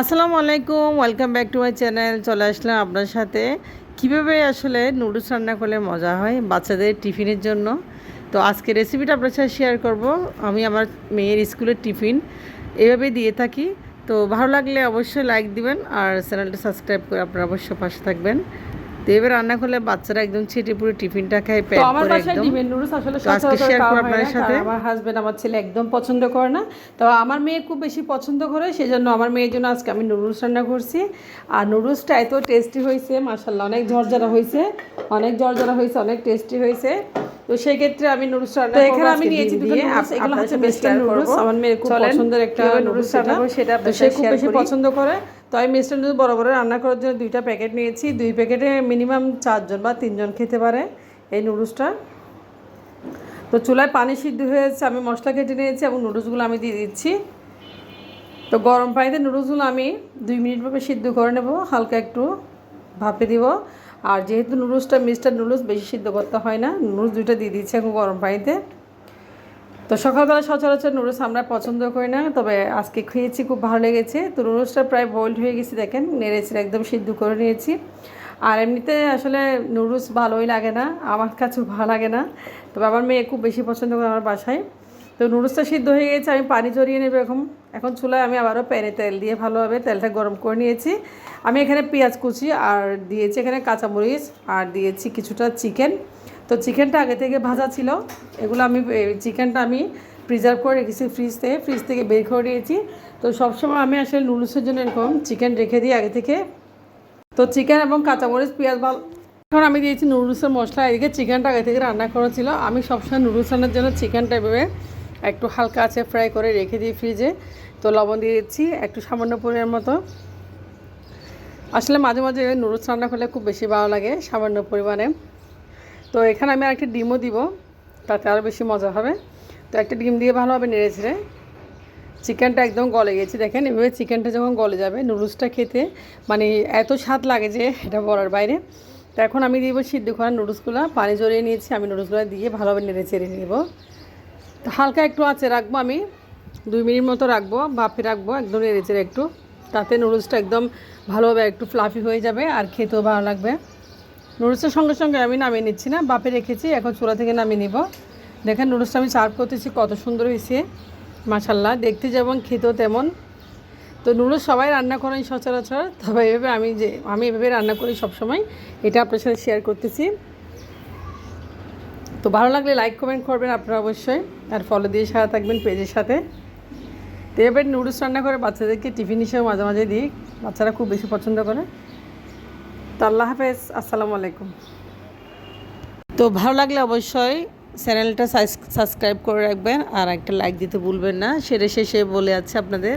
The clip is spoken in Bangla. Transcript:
আসসালামু আলাইকুম welcome back to my channel চলে আসলাম আপনার সাথে। কীভাবে আসলে নুডলস রান্না করলে মজা হয় বাচ্চাদের টিফিনের জন্য? তো আজকে রেসিপিটা আপনার সাথে শেয়ার করব। আমি আমার মেয়ের স্কুলের টিফিন এভাবে দিয়ে থাকি। তো ভালো লাগলে অবশ্যই লাইক দিবেন আর চ্যানেলটা সাবস্ক্রাইব করে আপনারা অবশ্যই পাশে থাকবেন। তো এবার রান্না করলে বাচ্চারা একদম ছেটে পুরো টিফিনটা খায় প্যাক আমার বাসায় ডিমের নুডলস আসলে আজকে করব আপনাদের সাথে। আমার হাজবেন্ড আমার ছেলে একদম পছন্দ করে না। তো আমার মেয়ে খুব বেশি পছন্দ করে সেই জন্য আমার মেয়ের জন্য আজকে আমি নুডলস রান্না করছি। আর নুডলসটা এত টেস্টি হয়েছে মাসাল্লাহ অনেক ঝরঝরা হয়েছে অনেক ঝরঝরা হয়েছে অনেক টেস্টি হয়েছে। তো সেই ক্ষেত্রে আমি নুডলস রান্না তো করব এখানে আমি নিয়েছি দুটো আপ- এগুলো হচ্ছে মিস্টার নুডলস আমার মেয়ের খুব পছন্দের একটা নুডলস রান্না। করব সেটা সে খুব বেশি পছন্দ করে। তো আমি মিস্টার নুডলস বড় বড় রান্না করার জন্য দুইটা প্যাকেট নিয়েছি। দুই প্যাকেটে মিনিমাম চারজন বা তিনজন খেতে পারে এই নুডলসটা। তো চুলায় পানি সিদ্ধ হয়েছে আমি মশলা কেটে নিয়েছি এবং নুডলসগুলো আমি দিয়ে দিচ্ছি। তো গরম পানিতে নুডলসগুলো আমি দুই মিনিট ভাবে সিদ্ধ করে নেব হালকা একটু ভাপে দিব। আর যেহেতু নুডলসটা মিস্টার নুডলস, বেশি সিদ্ধ করতে হয় না। নুডলস দুইটা দিয়ে দিচ্ছি এখন গরম পানিতে। তো সকালবেলা সচরাচর নুডলস আমরা পছন্দ করি না, তবে আজকে খেয়েছি, খুব ভালো লেগেছে। তো নুডলসটা প্রায় বয়েলড হয়ে গেছে, দেখেন নেড়েছে একদম সিদ্ধ করে নিয়েছি। আর এমনিতে আসলে নুডলস ভালোই লাগে না, আমার কাছেও ভালো লাগে না। তবে আমার মেয়ে খুব বেশি পছন্দ করে আমার বাসায়। তো নুডলসটা সিদ্ধ হয়ে গেছে, আমি পানি জড়িয়ে নেব এখন। এখন চুলায় আমি আবারও প্যানে তেল দিয়ে ভালোভাবে তেলটা গরম করে নিয়েছি। আমি এখানে পেঁয়াজ কুচি আর দিয়েছি এখানে কাঁচামরিচ আর দিয়েছি কিছুটা চিকেন। তো চিকেনটা আগে থেকে ভাজা ছিল, এগুলো আমি চিকেনটা আমি প্রিজার্ভ করে রেখেছি ফ্রিজ থেকে। ফ্রিজ থেকে বের করে নিয়েছি। তো সবসময় আমি আসলে নুডলসের জন্য এরকম চিকেন রেখে দিই আগে থেকে। তো চিকেন এবং কাঁচামরিচ, পেঁয়াজ ভালো এখন আমি দিয়েছি নুডলসের মশলা। এদিকে চিকেনটা আগে থেকে রান্না করা ছিল। আমি সবসময় নুডলস রান্নার জন্য চিকেনটা এভাবে একটু হালকা আছে ফ্রাই করে রেখে দিই ফ্রিজে তো লবণ দিয়ে দিচ্ছি, একটু সামান্য পরিমাণ মতো। আসলে মাঝে মাঝে নুডলস রান্না করলে খুব বেশি ভালো লাগে সামান্য পরিমাণে। তো এখানে আমি আরেকটা ডিমও দিব, তাতে আরও বেশি মজা হবে। তো একটা ডিম দিয়ে ভালোভাবে নেড়ে চিকেনটা একদম গলে গেছে, দেখেন এভাবে চিকেনটা যখন গলে যাবে নুডলসটা খেতে মানে এত স্বাদ লাগে যে এটা বলার বাইরে। তো এখন আমি দিব সিদ্ধ করা নুডলসগুলো পানি জড়িয়ে নিয়েছি, আমি নুডলসগুলো দিয়ে ভালোভাবে নেড়ে চেড়ে নেব। হালকা একটু আছে, রাখব আমি। দুই মিনিট মতো রাখব, বাফে রাখব, একদম নেড়ে চেড়ে একটু। তাতে নুডলসটা একদম ভালোভাবে একটু ফ্লাফি হয়ে যাবে আর খেতেও ভালো লাগবে। নুডলসের সঙ্গে সঙ্গে আমি নামিয়ে নিচ্ছি না বাপে রেখেছি, এখন চুলা থেকে নামিয়ে নিব। দেখেন নুডলসটা আমি সার্ভ করতেছি, কত সুন্দর হয়েছে। মাশাল্লাহ দেখতে যেমন, খেতেও তেমন। তো নুডলস সবাই রান্না করেন সচরাচর, তবে এভাবে আমি যে, আমি এভাবে রান্না করি সবসময়, এটা আপনার সাথে শেয়ার করতেছি। তো ভালো লাগলে লাইক কমেন্ট করবেন আপনারা অবশ্যই। আর ফলো দিয়ে সারা থাকবেন পেজের সাথে। তো এবার নুডলস রান্না করে বাচ্চাদেরকে টিফিন হিসেবে মাঝে মাঝে দিই। বাচ্চারা খুব বেশি পছন্দ করে। তো আল্লাহ হাফেজ, আসসালামু আলাইকুম। তো ভালো লাগলে অবশ্যই চ্যানেলটা সাবস্ক্রাইব করে রাখবেন। আর একটা লাইক দিতে ভুলবেন না। সেটা শেষে বলে আছে আপনাদের।